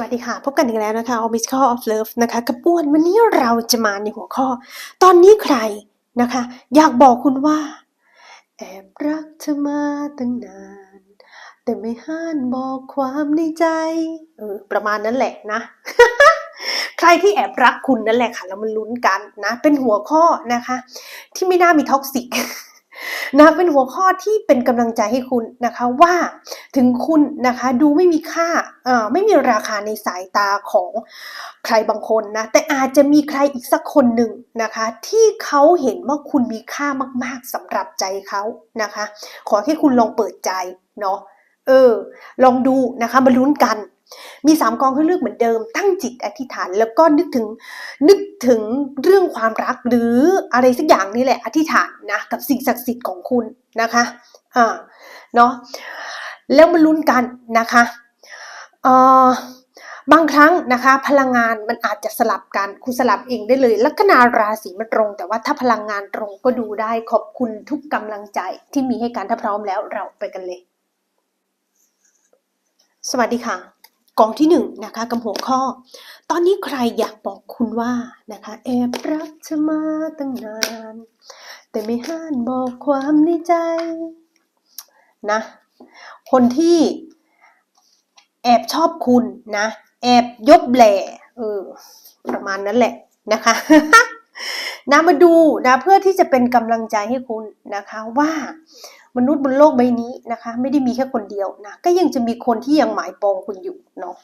วัสดีค่ะ พบกันอีกแล้วนะคะ o b i s c a l of Love นะคะกับอ้วนวันนี้เราจะมาในหัวข้อ ตอนนี้ใครนะคะ อยากบอกคุณว่า แอบรักเธอมาตั้งนาน แต่ไม่ห้านบอกความในใจเออประมาณนั้นแหละนะ ใครที่แอบรักคุณนั่นแหละค่ะ แล้วมันลุ้นกันนะ เป็นหัวข้อนะคะ ที่ไม่น่ามีท็อกซิก นะเป็นหัวข้อที่เป็นกำลังใจให้คุณนะคะว่าถึงคุณนะคะดูไม่มีค่าไม่มีราคาในสายตาของใครบางคนนะแต่อาจจะมีใครอีกสักคนหนึ่งนะคะ ที่เขาเห็นว่าคุณมีค่ามากๆสำหรับใจเขานะคะ ขอให้คุณลองเปิดใจเนาะเออ ลองดูนะคะมาลุ้นกัน มีสามกองให้เลือกเหมือนเดิม ตั้งจิตอธิษฐาน แล้วก็นึกถึงนึกถึงเรื่องความรักหรืออะไรสักอย่างนี่แหละอธิษฐานนะกับสิ่งศักดิ์สิทธิ์ของคุณนะคะอ่าเนาะแล้วมาลุ้นกันนะคะเอ่อบางครั้งนะคะ พลังงานมันอาจจะสลับกันคุณสลับเองได้เลย ลัคนาราศีมันตรง แต่ว่าถ้าพลังงานตรงก็ดูได้ขอบคุณทุกกำลังใจที่มีให้การถ้าพร้อมแล้วเราไปกันเลย สวัสดีค่ะ กองที่หนึ่งนะคะกับหัวข้อ ตอนนี้ใครอยากบอกคุณว่านะคะ แอบรักเธอมาตั้งนาน แต่ไม่ห้านบอกความในใจนะคนที่แอบชอบคุณนะ แอบยบแหล่เออประมาณนั้นแหละนะคะนะมาดูนะเพื่อที่จะเป็นกำลังใจให้คุณนะคะว่า มนุษย์บนโลกใบนี้นะคะ ไม่ได้มีแค่คนเดียวนะก็ยังจะมีคนที่ยังหมายปองคุณอยู่เนาะ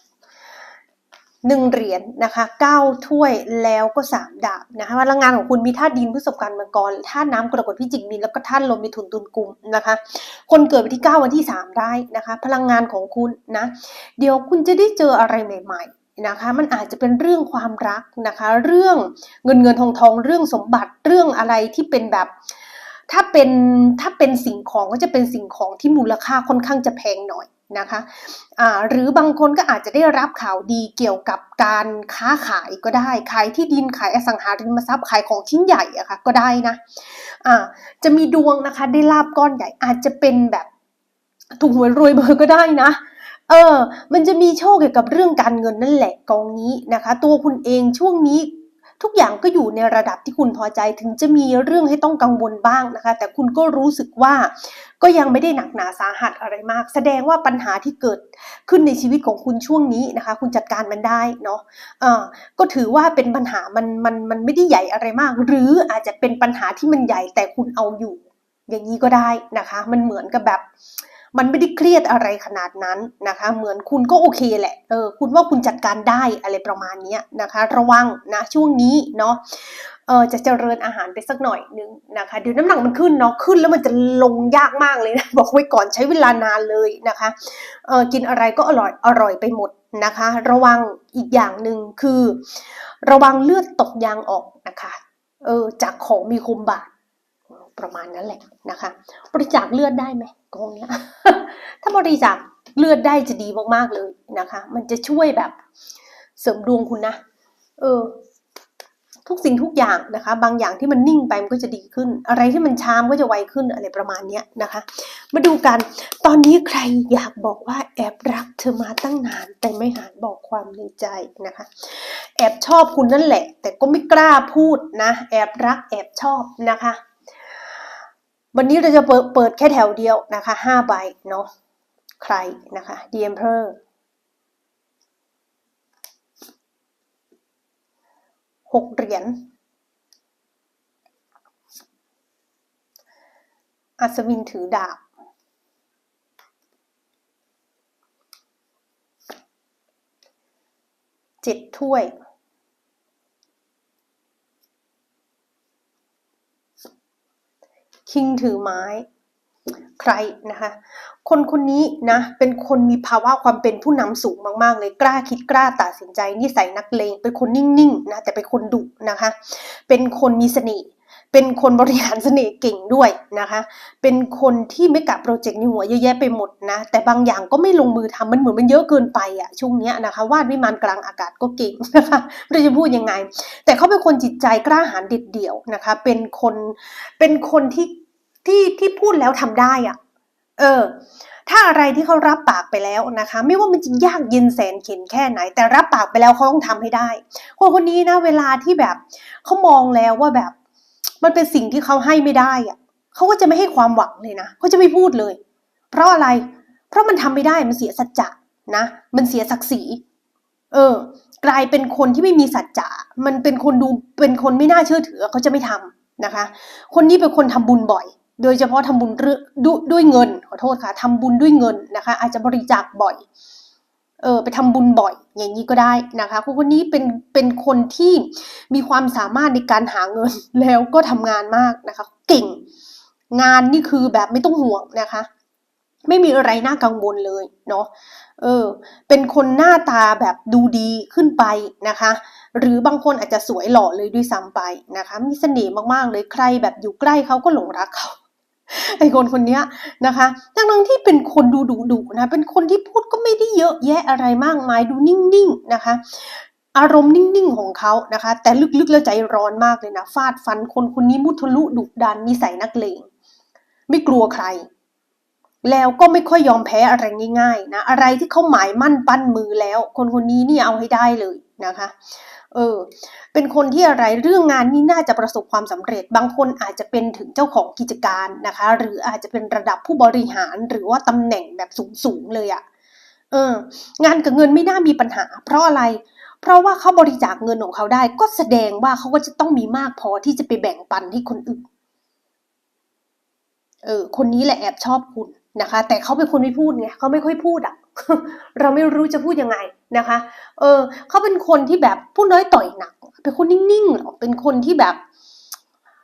หนึ่งเหรียญนะคะเก้าถ้วยแล้วก็สามดาบนะคะพลังงานของคุณมีธาตุดินพฤษภกันมังกรธาตุน้ำกรกฎพิจิกมีนแล้วก็ธาตุลมมีถุนตุนกลุ่มนะคะ คนเกิดวันที่เก้าวันที่สามได้นะคะ พลังงานของคุณนะเดี๋ยวคุณจะได้เจออะไรใหม่ ๆนะคะ มันอาจจะเป็นเรื่องความรักนะคะ เรื่องเงินเงินทองทองเรื่องสมบัติเรื่องอะไรที่เป็นแบบ ถ้าเป็นถ้าเป็นสิ่งของก็จะเป็นสิ่งของที่มูลค่าค่อนข้างจะแพงหน่อยนะคะอ่าหรือบางคนก็อาจจะได้รับข่าวดีเกี่ยวกับการค้าขายก็ได้ ขายที่ดินขายอสังหาริมทรัพย์ขายของชิ้นใหญ่อะค่ะก็ได้นะอ่าจะมีดวงนะคะได้ลาบก้อนใหญ่อาจจะเป็นแบบถูกหวยรวยเบอร์ก็ได้นะเออ มันจะมีโชคเกี่ยวกับเรื่องการเงินนั่นแหละกองนี้นะคะ ตัวคุณเองช่วงนี้ ทุกอย่างก็อยู่ในระดับที่คุณพอใจถึงจะมีเรื่องให้ต้องกังวลบ้างนะคะ แต่คุณก็รู้สึกว่าก็ยังไม่ได้หนักหนาสาหัสอะไรมาก แสดงว่าปัญหาที่เกิดขึ้นในชีวิตของคุณช่วงนี้นะคะ คุณจัดการมันได้เนาะเออก็ถือว่าเป็นปัญหามันมันมันไม่ได้ใหญ่อะไรมาก หรืออาจจะเป็นปัญหาที่มันใหญ่แต่คุณเอาอยู่ อย่างนี้ก็ได้นะคะ มันเหมือนกับแบบ มันไม่ได้เครียดอะไรขนาดนั้นนะคะ เหมือนคุณก็โอเคแหละเออคุณว่าคุณจัดการได้อะไรประมาณนี้นะคะ ระวังนะช่วงนี้เนาะเออจะเจริญอาหารไปสักหน่อยนึงนะคะเดี๋ยวน้ำหนักมันขึ้นเนาะขึ้นแล้วมันจะลงยากมากเลยนะบอกไว้ก่อนใช้เวลานานเลยนะคะเออกินอะไรก็อร่อยอร่อยไปหมดนะคะ ระวังอีกอย่างหนึ่งคือ ระวังเลือดตกยางออกนะคะเออจากของมีคมบาด ประมาณนั้นแหละนะคะ บริจาคเลือดได้ไหมกองเนี้ยถ้าบริจาคเลือดได้จะดีมากๆเลยนะคะ มันจะช่วยแบบเสริมดวงคุณนะเออ ทุกสิ่งทุกอย่างนะคะ บางอย่างที่มันนิ่งไปมันก็จะดีขึ้น อะไรที่มันช้ามนก็จะไวขึ้นอะไรประมาณเนี้ยนะคะ มาดูกันตอนนี้ใครอยากบอกว่าแอบรักเธอมาตั้งนาน แต่ไม่หานบอกความในใจนะคะ แอบชอบคุณนั่นแหละ แต่ก็ไม่กล้าพูดนะ แอบรักแอบชอบนะคะ วันนี้เราจะเปิดเปิดแค่แถวเดียวนะคะห้าใบเนาะใครนะคะ The Emperor หกเหรียญอัศวินถือดาบเจ็ดถ้วย คิงถือไม้ ใครนะคะ คนคนนี้นะ เป็นคนมีภาวะความเป็นผู้นำสูงมากๆ เลยกล้าคิดกล้าตัดสินใจนิสัยนักเลงเป็นคนนิ่งๆนะแต่เป็นคนดุนะคะ เป็นคนมีเสน่ห์เป็นคนบริหารเสน่ห์เก่งด้วยนะคะ เป็นคนที่ไม่กับโปรเจกต์ในหัวเยอะแยะไปหมดนะ แต่บางอย่างก็ไม่ลงมือทำมันเหมือนมันเยอะเกินไปอะช่วงเนี้ยนะคะ วาดวิมานกลางอากาศก็เก่งนะคะไม่รู้จะพูดยังไง แต่เขาเป็นคนจิตใจกล้าหาญเด็ดเดี่ยวนะคะ เป็นคน เป็นคนที่ ที่ที่พูดแล้วทำได้อะเออ ถ้าอะไรที่เขารับปากไปแล้วนะคะ ไม่ว่ามันจะยากเย็นแสนเข็นแค่ไหน แต่รับปากไปแล้วเขาต้องทำให้ได้ คนคนนี้นะเวลาที่แบบเขามองแล้วว่าแบบ มันเป็นสิ่งที่เขาให้ไม่ได้อะเขาก็จะไม่ให้ความหวังเลยนะเขาจะไม่พูดเลย เพราะอะไร เพราะมันทำไม่ได้มันเสียสัจจะนะ มันเสียศักดิ์ศรีเออ กลายเป็นคนที่ไม่มีสัจจะมันเป็นคนดูเป็นคนไม่น่าเชื่อถือเขาจะไม่ทำนะคะ คนนี้เป็นคนทำบุญบ่อย โดยเฉพาะทำบุญด้วยด้วยเงินขอโทษค่ะทำบุญด้วยเงินนะคะ อาจจะบริจาคบ่อยเออไปทำบุญบ่อยอย่างนี้ก็ได้นะคะคนคนนี้เป็นเป็นคนที่มีความสามารถในการหาเงินแล้วก็ทำงานมากนะคะเก่ง งานนี่คือแบบไม่ต้องห่วงนะคะ ไม่มีอะไรน่ากังวลเลยเนาะเออ เป็นคนหน้าตาแบบดูดีขึ้นไปนะคะ หรือบางคนอาจจะสวยหล่อเลยด้วยซ้ำไปนะคะ มีเสน่ห์มากๆเลยใครแบบอยู่ใกล้เขาก็หลงรักเขา ไอ้คนคนนี้นะคะทั้งทั้งที่เป็นคนดูดุดุนะ เป็นคนที่พูดก็ไม่ได้เยอะแยะอะไรมากมาย ดูนิ่งๆนะคะ อารมณ์นิ่งๆของเขานะคะ แต่ลึกๆแล้วใจร้อนมากเลยนะ ฟาดฟันคนคนนี้มุทะลุดุดันนิสัยนักเลง ไม่กลัวใคร แล้วก็ไม่ค่อยยอมแพ้อะไรง่าย ๆ นะ อะไรที่เขาหมายมั่นปั้นมือแล้ว คนคนนี้นี่เอาให้ได้เลยนะคะ เออ เป็นคนที่อะไรเรื่องงานนี่น่าจะประสบความสำเร็จ บางคนอาจจะเป็นถึงเจ้าของกิจการนะคะ หรืออาจจะเป็นระดับผู้บริหารหรือว่าตำแหน่งแบบสูงๆเลยอะ่ะเอองานกับเงินไม่น่ามีปัญหา เพราะอะไร เพราะว่าเขาบริจาคเงินของเขาได้ ก็แสดงว่าเขาก็จะต้องมีมากพอที่จะไปแบ่งปันให้คนอื่น เออ คนนี้แหละแอบชอบคุณ นะคะ แต่เขาเป็นคนไม่พูดไงเขาไม่ค่อยพูดอะ เราไม่รู้จะพูดยังไงนะคะ เออเขาเป็นคนที่แบบพูดน้อยต่อยหนัก เป็นคนนิ่งๆหรอเป็นคนที่แบบ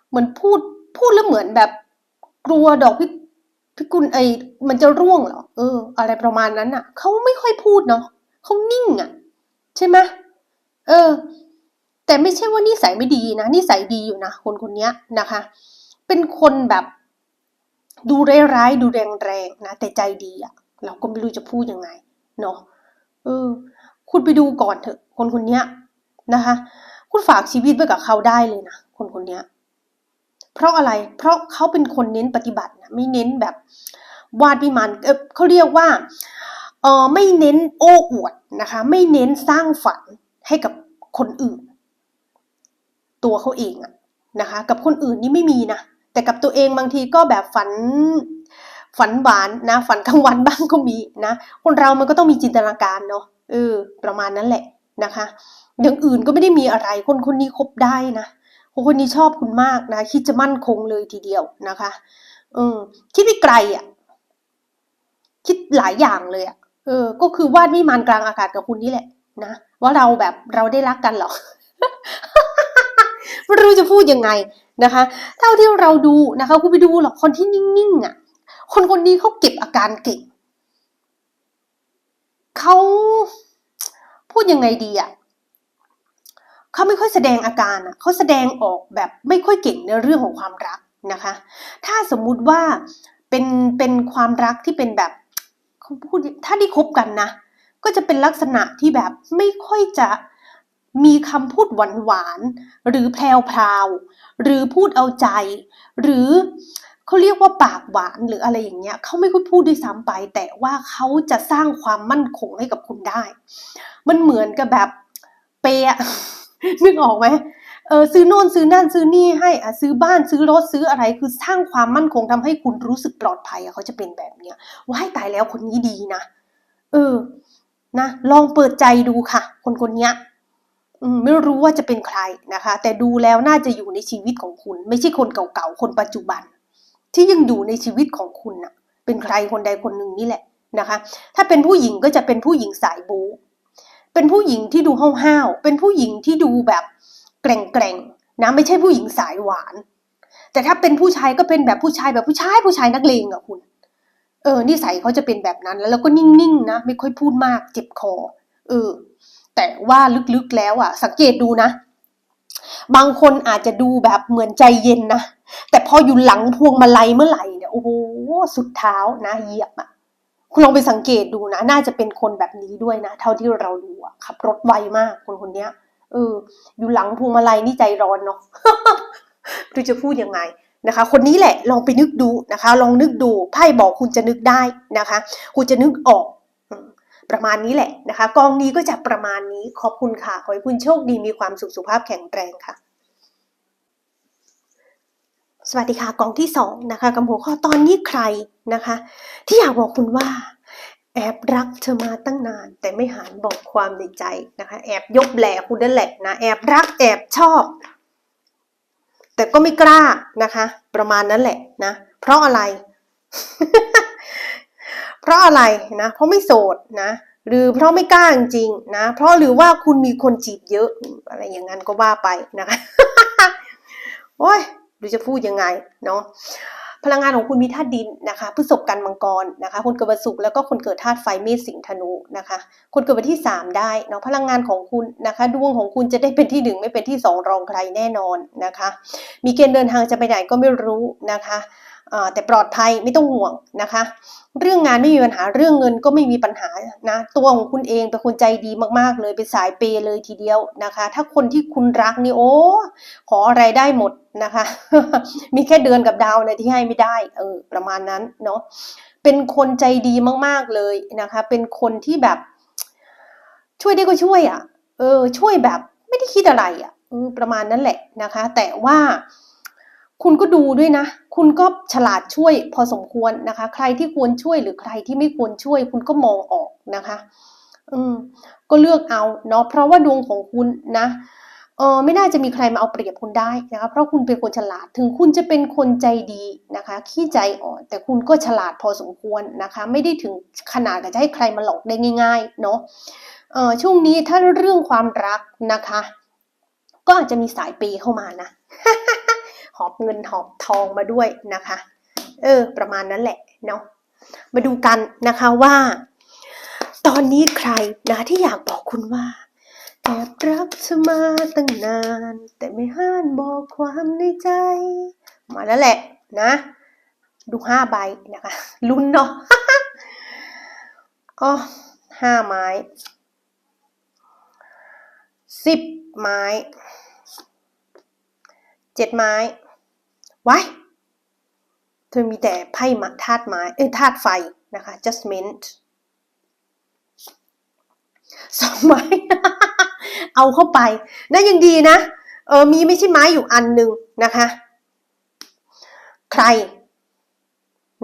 เหมือนพูดพูดแล้วเหมือนแบบกลัวดอกพิพิกุลไอมันจะร่วงเหรอเออ อะไรประมาณนั้นอะเขาไม่ค่อยพูดเนาะเขานิ่งอะ ใช่ไหมเออ แต่ไม่ใช่ว่านิสัยไม่ดีนะนิสัยดีอยู่นะคนคนนี้นะคะ เป็นคนแบบ ดูร้ายๆดูแรงๆนะแต่ใจดีอะเราก็ไม่รู้จะพูดยังไงเนาะเออ คุณไปดูก่อนเถอะ คนคนนี้นะคะ คุณฝากชีวิตไว้กับเขาได้เลยนะคนคนนี้เพราะอะไร เพราะเขาเป็นคนเน้นปฏิบัตินะไม่เน้นแบบวาดวิมานเออเขาเรียกว่าเออไม่เน้นโอ้อวดนะคะ ไม่เน้นสร้างฝันให้กับคนอื่น ตัวเขาเองอะนะคะ กับคนอื่นนี่ไม่มีนะ แต่กับตัวเองบางทีก็แบบฝันฝันหวานนะ ฝันกลางวันบ้างก็มีนะ คนเรามันก็ต้องมีจินตนาการเนาะเออ ประมาณนั้นแหละนะคะ อย่างอื่นก็ไม่ได้มีอะไร คนคนนี้คบได้นะคนคนนี้ชอบคุณมากนะ คิดจะมั่นคงเลยทีเดียวนะคะเออคิดไปไกลอะ คิดหลายอย่างเลยอะ เออ ก็คือวาดวิมานกลางอากาศกับคุณนี่แหละนะว่าเราแบบเราได้รักกันหรอ ไม่รู้จะพูดยังไง นะคะ เท่าที่เราดูนะคะคุณไปดูหรอกคนที่นิ่งๆอะ คนคนนี้เขาเก็บอาการเก่งเขาพูดยังไงดีอะเขาไม่ค่อยแสดงอาการอะเขาแสดงออกแบบไม่ค่อยเก่งในเรื่องของความรักนะคะ ถ้าสมมุติว่าเป็นเป็นความรักที่เป็นแบบเขาพูดถ้าที่คบกันนะก็จะเป็นลักษณะที่แบบไม่ค่อยจะ มีคำพูดหวานหวานหรือแพรวพราวหรือพูดเอาใจ หรือเขาเรียกว่าปากหวานหรืออะไรอย่างเงี้ยเขาไม่ค่อยพูดด้วยซ้ำไป แต่ว่าเขาจะสร้างความมั่นคงให้กับคุณได้ มันเหมือนกับแบบเปย์อะนึกออกไหมเออซื้อโน่นซื้อนั่นซื้อนี่ให้อะซื้อบ้านซื้อรถซื้ออะไรคือสร้างความมั่นคงทำให้คุณรู้สึกปลอดภัยอะเขาจะเป็นแบบเนี้ยว้ายตายแล้วคนนี้ดีนะ เออ นะ ลองเปิดใจดูค่ะ คนคนเนี้ย ไม่รู้ว่าจะเป็นใครนะคะ แต่ดูแล้วน่าจะอยู่ในชีวิตของคุณ ไม่ใช่คนเก่าๆคนปัจจุบัน ที่ยังอยู่ในชีวิตของคุณนะเป็นใครคนใดคนหนึ่งนี่แหละนะคะ ถ้าเป็นผู้หญิงก็จะเป็นผู้หญิงสายบู๊เป็นผู้หญิงที่ดูห้าวๆเป็นผู้หญิงที่ดูแบบแกร่งๆนะไม่ใช่ผู้หญิงสายหวาน แต่ถ้าเป็นผู้ชายก็เป็นแบบผู้ชายแบบผู้ชายผู้ชายนักเลงอะคุณ เออนิสัยเขาจะเป็นแบบนั้นแล้วเราก็นิ่งๆนะไม่ค่อยพูดมากเจ็บคอ เออ แต่ว่าลึกๆแล้วอะสังเกตดูนะ บางคนอาจจะดูแบบเหมือนใจเย็นนะ แต่พออยู่หลังพวงมาลัยเมื่อไหร่เนี่ยโอ้โหสุดเท้านะเหยียบอะคุณลองไปสังเกตดูนะ น่าจะเป็นคนแบบนี้ด้วยนะ เท่าที่เราดูอะขับรถไวมากคนคนเนี้ยเออ อยู่หลังพวงมาลัยนี่ใจร้อนเนาะไม่รู้จะพูดยังไงนะคะ คนนี้แหละลองไปนึกดูนะคะ ลองนึกดูไพ่บอกคุณจะนึกได้นะคะ คุณจะนึกออก ประมาณนี้แหละนะคะ กองนี้ก็จะประมาณนี้ขอบคุณค่ะ ขอให้คุณโชคดีมีความสุขสุขภาพแข็งแรงค่ะ สวัสดีค่ะกองที่สองนะคะกับหัวข้อตอนนี้ใครนะคะ ที่อยากบอกคุณว่า แอบรักเธอมาตั้งนาน แต่ไม่หานบอกความในใจนะคะ แอบยกแหลคุณนั่นแหละนะแอบรักแอบชอบ แต่ก็ไม่กล้านะคะ ประมาณนั้นแหละนะ เพราะอะไร ราะอะไรนะเพราะไม่โสดนะหรือเพราะไม่กล้าจริงนะ เพราะหรือว่าคุณมีคนจีบเยอะอะไรอย่างนั้นก็ว่าไปนะคะโอ้ยหรือจะพูดยังไงเนาะพลังงานของคุณมีธาตุดินนะคะพฤษภกันมังกรนะคะ คนเกิดวันศุกร์แล้วก็คนเกิดธาตุไฟเมษสิงห์ธนูนะคะ คนเกิดวันที่ 3 ได้เนาะพลังงานของคุณนะคะ ดวงของคุณจะได้เป็นที่หนึ่งไม่เป็นที่สองรองใครแน่นอนนะคะ มีเกณฑ์เดินทางจะไปไหนก็ไม่รู้นะคะ แต่ปลอดภัยไม่ต้องห่วงนะคะ เรื่องงานไม่มีปัญหาเรื่องเงินก็ไม่มีปัญหานะ ตัวของคุณเองเป็นคนใจดีมากๆ เลยเป็นสายเปย์เลยทีเดียวนะคะ ถ้าคนที่คุณรักนี่โอ้ขออะไรได้หมดนะคะ มีแค่เดือนกับดาวเนี่ยที่ให้ไม่ได้เออประมาณนั้นเนาะเป็นคนใจดีมากๆเลยนะคะ เป็นคนที่แบบ ช่วยได้ก็ช่วยอะ เออ ช่วยแบบไม่ได้คิดอะไรอะประมาณนั้นแหละนะคะ แต่ว่าคุณก็ดูด้วยนะ คุณก็ฉลาดช่วยพอสมควรนะคะ ใครที่ควรช่วยหรือใครที่ไม่ควรช่วย คุณก็มองออกนะคะ อืม ก็เลือกเอาเนาะเพราะว่าดวงของคุณนะเออไม่น่าจะมีใครมาเอาเปรียบคุณได้นะคะเพราะคุณเป็นคนฉลาดถึงคุณจะเป็นคนใจดีนะคะ ขี้ใจอ่อน แต่คุณก็ฉลาดพอสมควรนะคะ ไม่ได้ถึงขนาดกับจะให้ใครมาหลอกได้ง่าย ๆ เนาะเออช่วงนี้ถ้าเรื่องความรักนะคะ ก็อาจจะมีสายเปเข้ามานะ หอบเงินหอบทองมาด้วยนะคะ เออ ประมาณนั้นแหละเนาะมาดูกันนะคะว่า ตอนนี้ใครนะที่อยากบอกคุณว่าแอบรักเธอมาตั้งนาน แต่ไม่ห้านบอกความในใจ มาแล้วแหละนะ ดูห้าใบนะคะลุ้นเนาะอ๋อห้าไม้สิบไม้เจ็ดไม้ ไว้เธอมีแต่ไพ่มาธาตุไม้เอ้ยธาตุไฟนะคะ judgment สองไม้ เอาเข้าไปนะยังดีนะ เออมีไม่ใช่ไม้อยู่อันหนึ่งนะคะ ใคร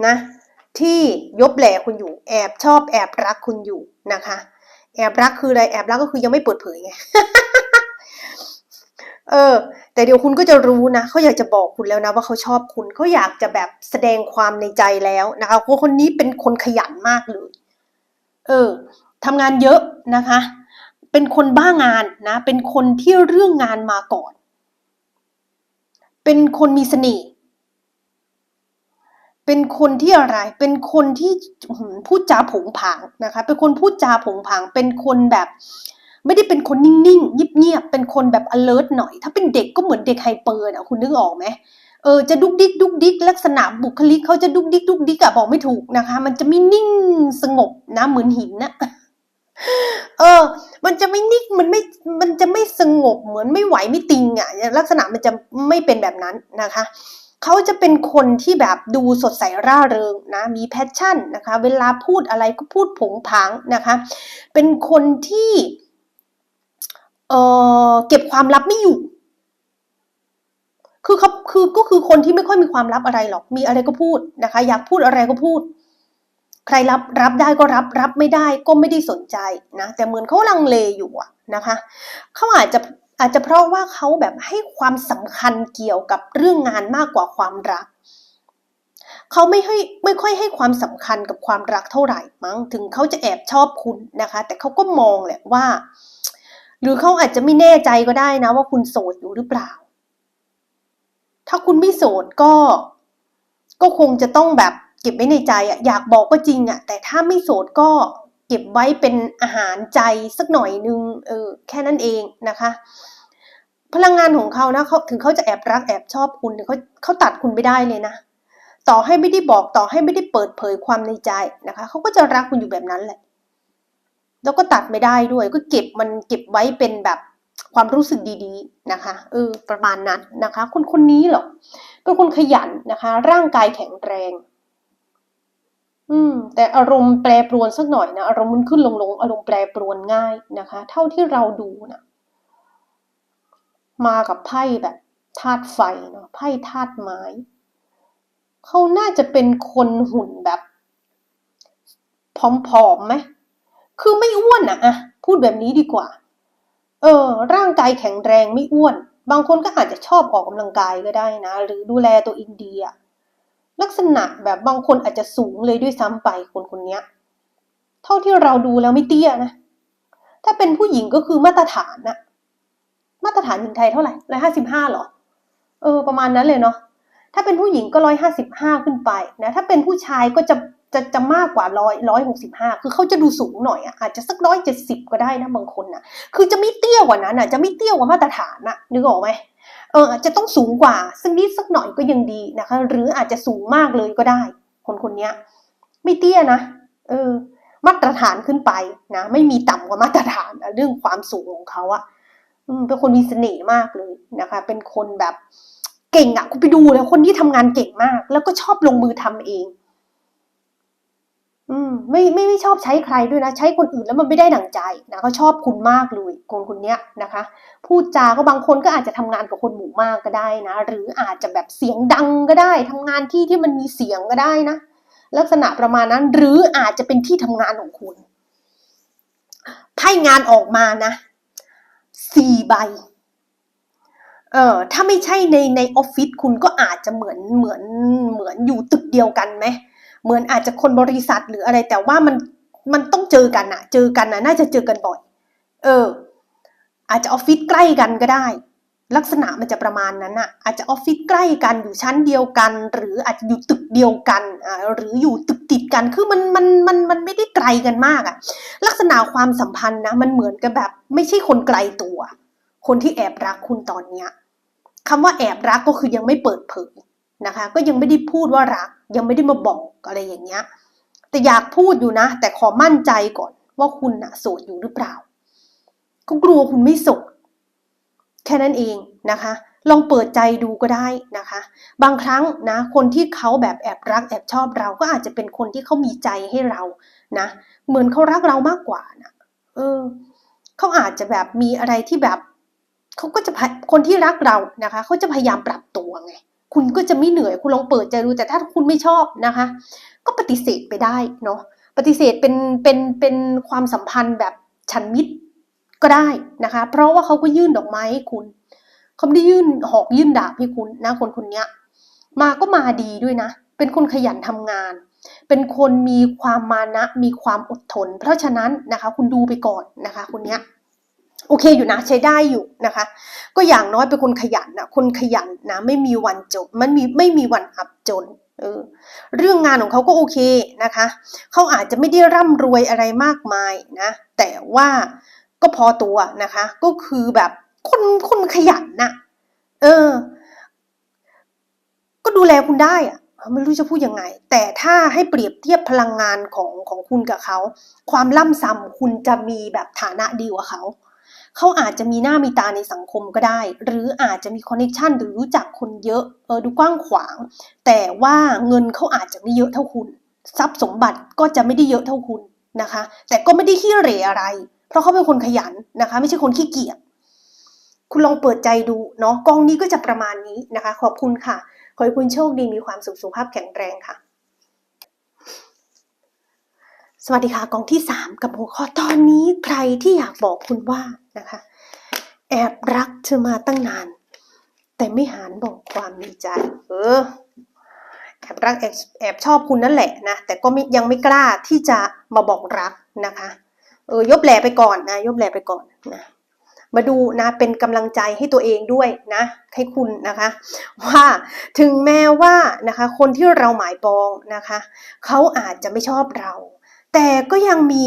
นะ ที่ยบแหล่คุณอยู่ แอบชอบแอบรักคุณอยู่นะคะ แอบรักคืออะไรแอบรักก็คือยังไม่เปิดเผยไง เออ แต่เดี๋ยวคุณก็จะรู้นะเขาอยากจะบอกคุณแล้วนะว่าเขาชอบคุณเขาอยากจะแบบแสดงความในใจแล้วนะคะคนคนนี้เป็นคนขยันมากเลย เออทำงานเยอะนะคะ เป็นคนบ้างานนะ เป็นคนที่เรื่องงานมาก่อน เป็นคนมีเสน่ห์เป็นคนที่อะไร เป็นคนที่พูดจาผงผางนะคะ เป็นคนพูดจาผงผาง เป็นคนแบบ ไม่ได้เป็นคนนิ่งๆเงียบๆเป็นคนแบบ alert หน่อย ถ้าเป็นเด็กก็เหมือนเด็กไฮเปอร์นะคุณนึกออกไหมเออจะดุกดิกดุกดิกลักษณะบุคลิกเขาจะดุกดิกดุกดิกอะบอกไม่ถูกนะคะ มันจะไม่นิ่งสงบนะเหมือนหินนะเออ มันจะไม่นิ่งมันไม่มันจะไม่สงบเหมือนไม่ไหวไม่ติงอะลักษณะมันจะไม่เป็นแบบนั้นนะคะเขาจะเป็นคนที่แบบดูสดใสร่าเริงนะมีแพชชั่นนะคะ เวลาพูดอะไรก็พูดผงผางนะคะ เป็นคนที่ เออเก็บความลับไม่อยู่ คือเขาคือก็คือคนที่ไม่ค่อยมีความลับอะไรหรอก มีอะไรก็พูดนะคะ อยากพูดอะไรก็พูด ใครรับรับได้ก็รับรับไม่ได้ก็ไม่ได้สนใจนะ แต่เหมือนเขาลังเลอยู่อะนะคะเขาอาจจะอาจจะเพราะว่าเขาแบบให้ความสำคัญเกี่ยวกับเรื่องงานมากกว่าความรักเขาไม่ให้ไม่ค่อยให้ความสำคัญกับความรักเท่าไหร่มั้งถึงเขาจะแอบชอบคุณนะคะ แต่เขาก็มองแหละว่า หรือเขาอาจจะไม่แน่ใจก็ได้นะว่าคุณโสดอยู่หรือเปล่า ถ้าคุณไม่โสดก็ ก็คงจะต้องแบบเก็บไว้ในใจอะอยากบอกก็จริงอะแต่ถ้าไม่โสดก็เก็บไว้เป็นอาหารใจสักหน่อยนึงเออแค่นั้นเองนะคะ พลังงานของเขานะเขาถึงเขาจะแอบรักแอบชอบคุณเขาเขาตัดคุณไม่ได้เลยนะต่อให้ไม่ได้บอกต่อให้ไม่ได้เปิดเผยความในใจนะคะเขาก็จะรักคุณอยู่แบบนั้นแหละ แล้วก็ตัดไม่ได้ด้วย ก็เก็บมันเก็บไว้เป็นแบบความรู้สึกดีๆนะคะเออประมาณนั้นนะคะ คนคนนี้หรอเป็นคนขยันนะคะ ร่างกายแข็งแรง อืม แต่อารมณ์แปรปรวนสักหน่อยนะอารมณ์มันขึ้นลงลงอารมณ์แปรปรวนง่ายนะคะ เท่าที่เราดูนะมากับไพ่แบบธาตุไฟเนาะไพ่ธาตุไม้เขาน่าจะเป็นคนหุ่นแบบผอมๆไหม คือไม่อ้วนอะอะพูดแบบนี้ดีกว่า เออ ร่างกายแข็งแรงไม่อ้วน บางคนก็อาจจะชอบออกกำลังกายก็ได้นะ หรือดูแลตัวเองดีอะลักษณะแบบบางคนอาจจะสูงเลยด้วยซ้ำไปคนคนนี้เท่าที่เราดูแล้วไม่เตี้ยนะ ถ้าเป็นผู้หญิงก็คือมาตรฐานนะมาตรฐานหญิงไทยเท่าไหร่ร้อยห้าสิบห้าหรอ เออ ประมาณนั้นเลยเนาะถ้าเป็นผู้หญิงก็ร้อยห้าสิบห้าขึ้นไปนะ ถ้าเป็นผู้ชายก็จะ จะจะมากกว่าร้อยร้อยหกสิบห้าคือเขาจะดูสูงหน่อยอะอาจจะสักร้อยเจ็ดสิบก็ได้นะบางคนนะคือจะไม่เตี้ยกว่านั้นอะจะไม่เตี้ยกว่ามาตรฐานอะนึกออกไหมเอออาจจะต้องสูงกว่าสักนิดสักหน่อยก็ยังดีนะคะ หรืออาจจะสูงมากเลยก็ได้ คนคนนี้ไม่เตี้ยนะเออ มาตรฐานขึ้นไปนะไม่มีต่ำกว่ามาตรฐานเรื่องความสูงของเขาอะอืมเป็นคนมีเสน่ห์มากเลยนะคะ เป็นคนแบบเก่งอะคุณไปดูเลยคนที่ทำงานเก่งมาก แล้วก็ชอบลงมือทำเอง อืมไม่ไม่ไม่ชอบใช้ใครด้วยนะ ใช้คนอื่นแล้วมันไม่ได้ดังใจนะเขาชอบคุณมากเลยคนคนเนี้ยนะคะ พูดจาก็บางคนก็อาจจะทำงานกับคนหมู่มากก็ได้นะ หรืออาจจะแบบเสียงดังก็ได้ทำงานที่ที่มันมีเสียงก็ได้นะ ลักษณะประมาณนั้น หรืออาจจะเป็นที่ทำงานของคุณไพ่งานออกมานะสี่ใบเออถ้าไม่ใช่ในในออฟฟิศคุณก็อาจจะเหมือนเหมือนเหมือนอยู่ตึกเดียวกันไหม เหมือนอาจจะคนบริษัทหรืออะไร แต่ว่ามันมันต้องเจอกันอะเจอกันนะน่าจะเจอกันบ่อย เออ อาจจะออฟฟิศใกล้กันก็ได้ ลักษณะมันจะประมาณนั้นอะอาจจะออฟฟิศใกล้กันอยู่ชั้นเดียวกัน หรืออาจจะอยู่ตึกเดียวกันอ่าหรืออยู่ตึกติดกันคือมันมันมันมันไม่ได้ไกลกันมากอะลักษณะความสัมพันธ์นะ มันเหมือนกับแบบ ไม่ใช่คนไกลตัว คนที่แอบรักคุณตอนเนี้ยคำว่าแอบรักก็คือยังไม่เปิดเผย นะคะ ก็ยังไม่ได้พูดว่ารัก ยังไม่ได้มาบอกอะไรอย่างเงี้ยแต่อยากพูดอยู่นะ แต่ขอมั่นใจก่อนว่าคุณนะโสดอยู่หรือเปล่าก็กลัวคุณไม่โสดแค่นั้นเองนะคะ ลองเปิดใจดูก็ได้นะคะ บางครั้งนะคนที่เขาแบบแอบรักแอบชอบเราก็อาจจะเป็นคนที่เขามีใจให้เรานะเหมือนเขารักเรามากกว่านะเออเขาอาจจะแบบมีอะไรที่แบบเขาก็จะคนที่รักเรานะคะเขาจะพยายามปรับตัวไง คุณก็จะไม่เหนื่อย คุณลองเปิดใจดูแต่ถ้าคุณไม่ชอบนะคะ ก็ปฏิเสธไปได้เนาะปฏิเสธเป็นเป็นเป็นความสัมพันธ์แบบฉันมิตรก็ได้นะคะ เพราะว่าเขาก็ยื่นดอกไม้ให้คุณเขาไม่ได้ยื่นหอกยื่นดาบให้คุณนะคนคนนี้มาก็มาดีด้วยนะ เป็นคนขยันทำงาน เป็นคนมีความมานะ มีความอดทน เพราะฉะนั้นนะคะ คุณดูไปก่อนนะคะคนเนี้ย โอเคอยู่นะใช้ได้อยู่นะคะ ก็อย่างน้อยเป็นคนขยันนะคนขยันนะไม่มีวันจบมันมีไม่มีวันอับจนเออเรื่องงานของเขาก็โอเคนะคะเขาอาจจะไม่ได้ร่ำรวยอะไรมากมายนะแต่ว่าก็พอตัวนะคะ ก็คือแบบคนคนขยันนะเออ ก็ดูแลคุณได้อะไม่รู้จะพูดยังไง แต่ถ้าให้เปรียบเทียบพลังงานของของคุณกับเขา ความล่ำซ้ำคุณจะมีแบบฐานะดีกว่าเขา เขาอาจจะมีหน้ามีตาในสังคมก็ได้ หรืออาจจะมีคอนเนคชันหรือรู้จักคนเยอะเออดูกว้างขวาง แต่ว่าเงินเขาอาจจะไม่เยอะเท่าคุณ ทรัพย์สมบัติก็จะไม่ได้เยอะเท่าคุณนะคะ แต่ก็ไม่ได้ขี้เหร่อะไร เพราะเขาเป็นคนขยันนะคะ ไม่ใช่คนขี้เกียจคุณลองเปิดใจดูเนาะกองนี้ก็จะประมาณนี้นะคะ ขอบคุณค่ะ ขอให้คุณโชคดีมีความสุขสุขภาพแข็งแรงค่ะ สวัสดีค่ะกองที่สามกับหัวข้อตอนนี้ใครที่อยากบอกคุณว่านะคะ แอบรักเธอมาตั้งนาน แต่ไม่หานบอกความในใจ เออ แอบรักแอบแอบชอบคุณนั่นแหละนะแต่ก็ยังไม่กล้าที่จะมาบอกรักนะคะ เออยบแหลไปก่อนนะยบแหลไปก่อนนะมาดูนะเป็นกำลังใจให้ตัวเองด้วยนะให้คุณนะคะ ว่าถึงแม้ว่านะคะ คนที่เราหมายปองนะคะ เขาอาจจะไม่ชอบเรา แต่ก็ยังมี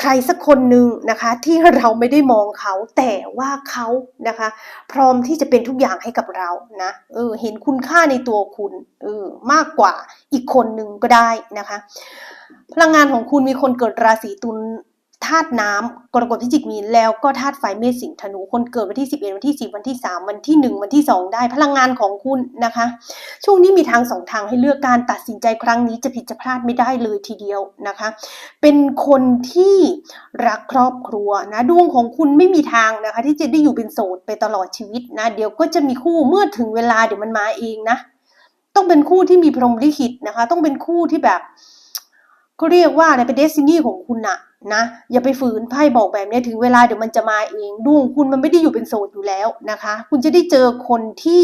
ใครสักคนหนึ่งนะคะที่เราไม่ได้มองเขาแต่ว่าเขานะคะ พร้อมที่จะเป็นทุกอย่างให้กับเรานะเออเห็นคุณค่าในตัวคุณเออมากกว่าอีกคนหนึ่งก็ได้นะคะ พลังงานของคุณมีคนเกิดราศีตุล ธาตุน้ำกรกฎพิจิกมีนแล้วก็ธาตุไฟเมษสิงห์ธนูคนเกิดวันที่ 11 วันที่ 10 วันที่ 3 วันที่ 1 วันที่ 2 ได้พลังงานของคุณนะคะ ช่วงนี้มีทางสองทางให้เลือกการตัดสินใจครั้งนี้จะผิดจะพลาดไม่ได้เลยทีเดียวนะคะ เป็นคนที่รักครอบครัวนะดวงของคุณไม่มีทางนะคะ ที่จะได้อยู่เป็นโสดไปตลอดชีวิตนะเดี๋ยวก็จะมีคู่เมื่อถึงเวลาเดี๋ยวมันมาเองนะต้องเป็นคู่ที่มีพรหมลิขิตนะคะ ต้องเป็นคู่ที่แบบเขาเรียกว่าอะไรเป็นเดซินี่ของคุณอะ นะอย่าไปฝืนไพ่บอกแบบนี้ถึงเวลาเดี๋ยวมันจะมาเองดวงคุณมันไม่ได้อยู่เป็นโสดอยู่แล้วนะคะ คุณจะได้เจอคนที่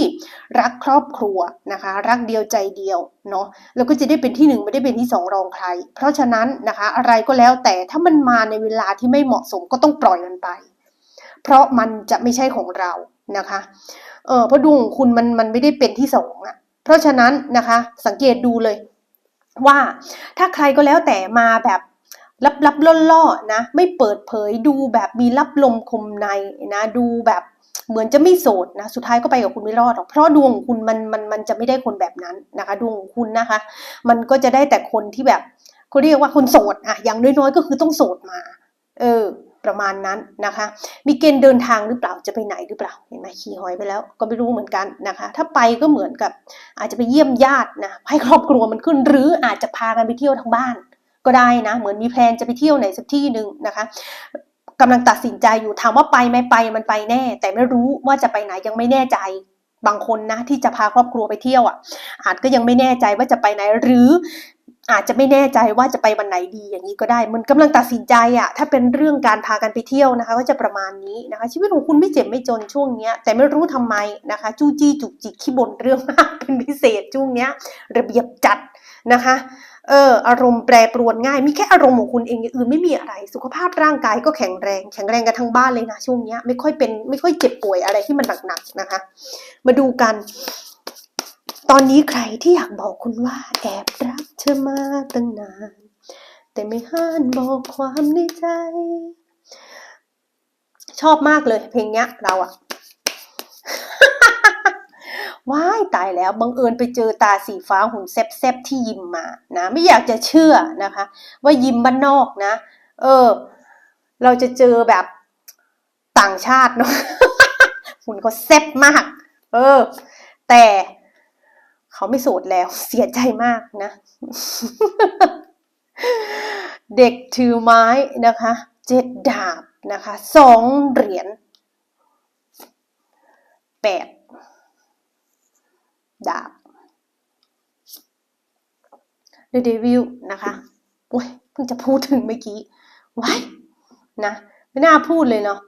รักครอบครัวนะคะ รักเดียวใจเดียวเนาะแล้วก็จะได้เป็นที่หนึ่งไม่ได้เป็นที่สองรองใคร เพราะฉะนั้นนะคะ อะไรก็แล้วแต่ถ้ามันมาในเวลาที่ไม่เหมาะสมก็ต้องปล่อยมันไป เพราะมันจะไม่ใช่ของเรานะคะเออเพราะดวงของคุณมันมันไม่ได้เป็นที่สองอะเพราะฉะนั้นนะคะ สังเกตดูเลยว่าถ้าใครก็แล้วแต่มาแบบ ลับลับล่อล่อๆนะไม่เปิดเผยดูแบบมีลับลมคมในนะดูแบบเหมือนจะไม่โสดนะสุดท้ายก็ไปกับคุณไม่รอดหรอกเพราะดวงของคุณมันมันมันจะไม่ได้คนแบบนั้นนะคะดวงของคุณนะคะ มันก็จะได้แต่คนที่แบบเขาเรียกว่าคนโสดอะอย่างน้อยๆก็คือต้องโสดมา เออ ประมาณนั้นนะคะ มีเกณฑ์เดินทางหรือเปล่าจะไปไหนหรือเปล่าเห็นไหมขี่หอยไปแล้วก็ไม่รู้เหมือนกันนะคะ ถ้าไปก็เหมือนกับ อาจจะไปเยี่ยมญาตินะให้ครอบครัวมันขึ้น หรืออาจจะพากันไปเที่ยวทั้งบ้าน ก็ได้นะ เหมือนมีแพลนจะไปเที่ยวไหนสักที่หนึ่งนะคะกำลังตัดสินใจอยู่ถามว่าไปไหมไปมันไปแน่ แต่ไม่รู้ว่าจะไปไหนยังไม่แน่ใจบางคนนะที่จะพาครอบครัวไปเที่ยวอะ อาจก็ยังไม่แน่ใจว่าจะไปไหนหรืออาจจะไม่แน่ใจว่าจะไปวันไหนดีอย่างนี้ก็ได้ มันกำลังตัดสินใจอะถ้าเป็นเรื่องการพากันไปเที่ยวนะคะ ก็จะประมาณนี้นะคะ ชีวิตของคุณไม่เจ็บไม่จนช่วงเนี้ย แต่ไม่รู้ทำไมนะคะ จู้จี้จุกจิกขี้บ่นเรื่องมากเป็นพิเศษช่วงเนี้ย ระเบียบจัดนะคะ เอออารมณ์แปรปรวนง่าย มีแค่อารมณ์ของคุณเองอย่างอื่นไม่มีอะไร สุขภาพร่างกายก็แข็งแรง แข็งแรงกันทั้งบ้านเลยนะช่วงนี้ไม่ค่อยเป็นไม่ค่อยเจ็บป่วยอะไรที่มันหนักๆนะคะ มาดูกัน ตอนนี้ใครที่อยากบอกคุณว่า แอบรักเธอมาตั้งนาน แต่ไม่ห้านบอกความในใจ ชอบมากเลยเพลงเนี้ยเราอะ ว้ายตายแล้วบังเอิญไปเจอตาสีฟ้าหุ่นแซบๆที่ยิมมานะไม่อยากจะเชื่อนะคะ ว่ายิมบ้านนอกนะ เออ เราจะเจอแบบต่างชาติเนาะหุ่นเขาแซบมาก เออ แต่เขาไม่โสดแล้วเสียใจมากนะ เด็กถือไม้นะคะเจ็ดดาบนะคะสองเหรียญแปด ดาบ The Devil นะคะโอ้ยเพิ่งจะพูดถึงเมื่อกี้ว้ายนะไม่น่าพูดเลยเนาะ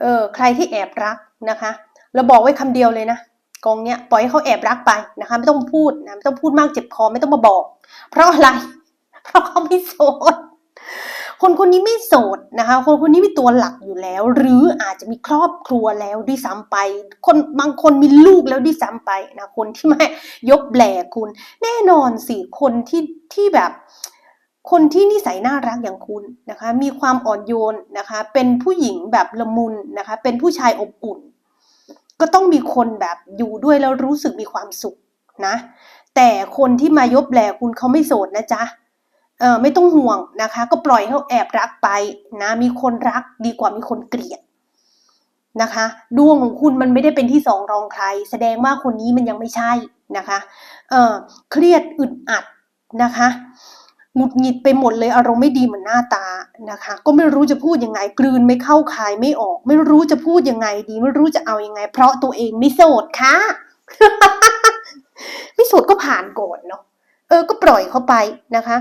เออใครที่แอบรักนะคะ เราบอกไว้คำเดียวเลยนะกองเนี้ยปล่อยให้เขาแอบรักไปนะคะไม่ต้องพูดนะไม่ต้องพูดมากเจ็บคอไม่ต้องมาบอก เพราะอะไร เพราะเขาไม่โสด คนคนนี้ไม่โสดนะคะ คนคนนี้มีตัวหลักอยู่แล้ว หรืออาจจะมีครอบครัวแล้วด้วยซ้ำไป คนบางคนมีลูกแล้วด้วยซ้ำไปนะคนที่ไม่ยกแบลคุณ แน่นอนสิคนที่ที่แบบคนที่นิสัยน่ารักอย่างคุณนะคะ มีความอ่อนโยนนะคะ เป็นผู้หญิงแบบละมุนนะคะ เป็นผู้ชายอบอุ่น ก็ต้องมีคนแบบอยู่ด้วยแล้วรู้สึกมีความสุขนะ แต่คนที่มายบแหลคุณเขาไม่โสดนะจ๊ะ เออไม่ต้องห่วงนะคะ ก็ปล่อยให้เขาแอบรักไปนะ มีคนรักดีกว่ามีคนเกลียดนะคะดวงของคุณมันไม่ได้เป็นที่สองรองใคร แสดงว่าคนนี้มันยังไม่ใช่นะคะเออเครียดอึดอัดนะคะหงุดหงิดไปหมดเลยอารมณ์ไม่ดีเหมือนหน้าตานะคะ ก็ไม่รู้จะพูดยังไงกลืนไม่เข้าคายไม่ออก ไม่รู้จะพูดยังไงดี ไม่รู้จะเอายังไง เพราะตัวเองไม่โสดค่ะ ไม่โสดก็ผ่านก่อนเนาะ เออ ก็ปล่อยเขาไปนะคะ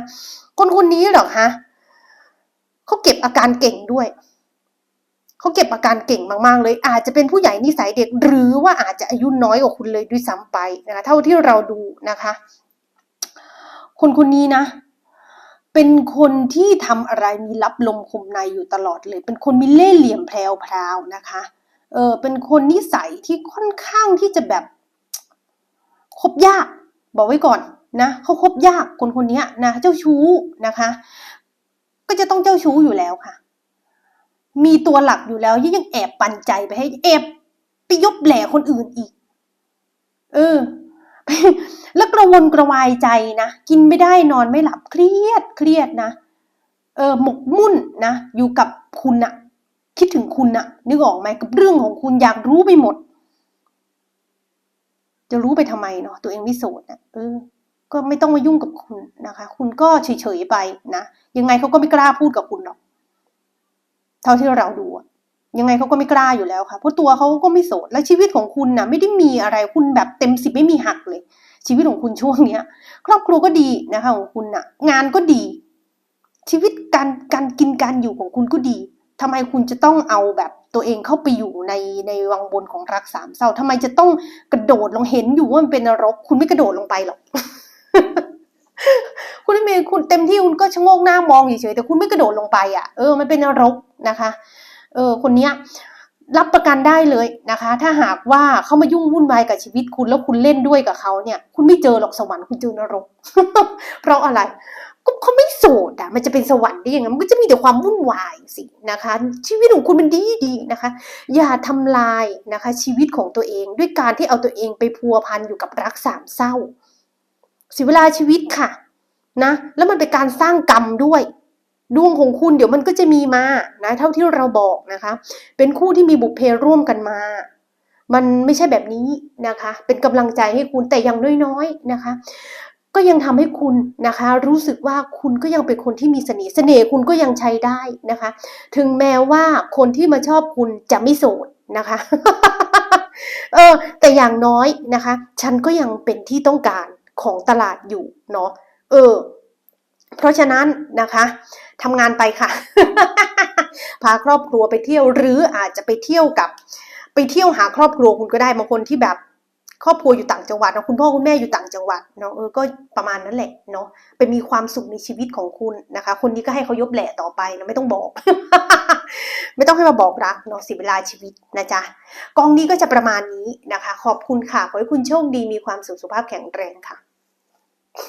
คนคนนี้หรอคะเขาเก็บอาการเก่งด้วยเขาเก็บอาการเก่งมากๆ เลย อาจจะเป็นผู้ใหญ่นิสัยเด็ก หรือว่าอาจจะอายุน้อยกว่าคุณเลยด้วยซ้ำไปนะคะเท่าที่เราดูนะคะ คนคนนี้นะ เป็นคนที่ทำอะไรมีรับลมคมในอยู่ตลอดเลย เป็นคนมีเล่ห์เหลี่ยมแพรวๆนะคะเออเป็นคนนิสัยที่ค่อนข้างที่จะแบบคบยาก บอกไว้ก่อน นะเขาคบยากคนคนนี้นะเจ้าชู้นะคะ ก็จะต้องเจ้าชู้อยู่แล้วค่ะ มีตัวหลักอยู่แล้วยังแอบปันใจไปให้แอบไปยบแหล่คนอื่นอีก เออแล้วกระวนกระวายใจนะกินไม่ได้นอนไม่หลับเครียดเครียดนะเออหมกมุ่นนะอยู่กับคุณอะคิดถึงคุณอะนึกออกไหมกับเรื่องของคุณอยากรู้ไปหมด จะรู้ไปทำไมเนาะตัวเองไม่โสดนะเออ ก็ไม่ต้องมายุ่งกับคุณนะคะ คุณก็เฉยๆไปนะยังไงเขาก็ไม่กล้าพูดกับคุณหรอก เท่าที่เราดูยังไงเขาก็ไม่กล้าอยู่แล้วค่ะเพราะตัวเขาก็ไม่โสดและชีวิตของคุณนะไม่ได้มีอะไรคุณแบบเต็มสิบไม่มีหักเลย ชีวิตของคุณช่วงเนี้ย ครอบครัวก็ดีนะคะ ของคุณน่ะ งานก็ดี ชีวิตการการกินการอยู่ของคุณก็ดีทำไมคุณจะต้องเอาแบบตัวเองเข้าไปอยู่ในในวังบนของรักสามเศร้าทำไมจะต้องกระโดดลงเห็นอยู่ว่ามันเป็นนรก คุณไม่กระโดดลงไปหรอก คุณไม่มีคุณเต็มที่คุณก็ชะโงกหน้ามองเฉยๆแต่คุณไม่กระโดดลงไปอะเออมันเป็นนรกนะคะเออคนเนี้ยรับประกันได้เลยนะคะ ถ้าหากว่าเขามายุ่งวุ่นวายกับชีวิตคุณแล้วคุณเล่นด้วยกับเขาเนี่ย คุณไม่เจอหรอกสวรรค์คุณเจอนรก เพราะอะไรก็เขาไม่โสดอะมันจะเป็นสวรรค์ได้ยังไงมันก็จะมีแต่ความวุ่นวายสินะคะ ชีวิตของคุณมันดีดีๆนะคะ อย่าทำลายนะคะ ชีวิตของตัวเองด้วยการที่เอาตัวเองไปพัวพันอยู่กับรักสามเศร้า เสียเวลาชีวิตค่ะ นะ แล้วมันเป็นการสร้างกรรมด้วยดวงของคุณเดี๋ยวมันก็จะมีมานะ เท่าที่เราบอกนะคะ เป็นคู่ที่มีบุพเพร่วมกันมา มันไม่ใช่แบบนี้นะคะ เป็นกำลังใจให้คุณแต่อย่างน้อยๆนะคะ ก็ยังทำให้คุณนะคะ รู้สึกว่าคุณก็ยังเป็นคนที่มีเสน่ห์เสน่ห์คุณก็ยังใช้ได้นะคะ ถึงแม้ว่าคนที่มาชอบคุณจะไม่โสดนะคะเออแต่อย่างน้อยนะคะ ฉันก็ยังเป็นที่ต้องการ ของตลาดอยู่เนาะเออ เพราะฉะนั้นนะคะทำงานไปค่ะ พาครอบครัวไปเที่ยวหรืออาจจะไปเที่ยวกับ ไปเที่ยวหาครอบครัวคุณก็ได้บางคนที่แบบครอบครัวอยู่ต่างจังหวัดเนาะคุณพ่อคุณแม่อยู่ต่างจังหวัดเนาะเออก็ประมาณนั้นแหละเนาะไปมีความสุขในชีวิตของคุณนะคะ คนนี้ก็ให้เขายบแหละต่อไปนะไม่ต้องบอก ไม่ต้องให้มาบอกรักเนาะเสิเวลาชีวิตนะจ๊ะกองนี้ก็จะประมาณนี้นะคะ ขอบคุณค่ะขอให้คุณโชคดีมีความสุขสุขภาพแข็งแรงค่ะ